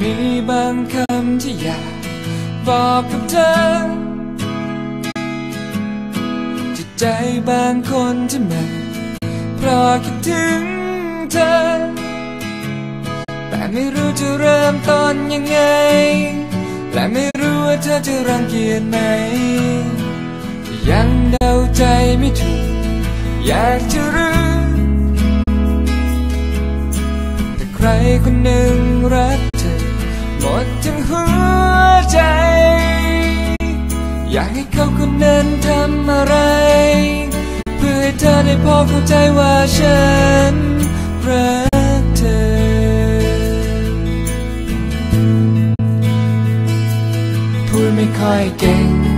มีบางคำที่อยากบอกกับเธอจิตใจบางคนที่มันเพราะคิดถึงเธอ แต่ไม่รู้จะเริ่มต้นยังไง และไม่รู้ว่าเธอจะรังเกียจไหม ยังเดาใจไม่ถูก อยากจะรู้แต่ใครคนหนึ่ง ทั้งหัวใจ อยากให้เขาคนนั้นทำอะไร เพื่อให้เธอได้พอเข้าใจว่าฉันรักเธอ พูดไม่ค่อยเก่ง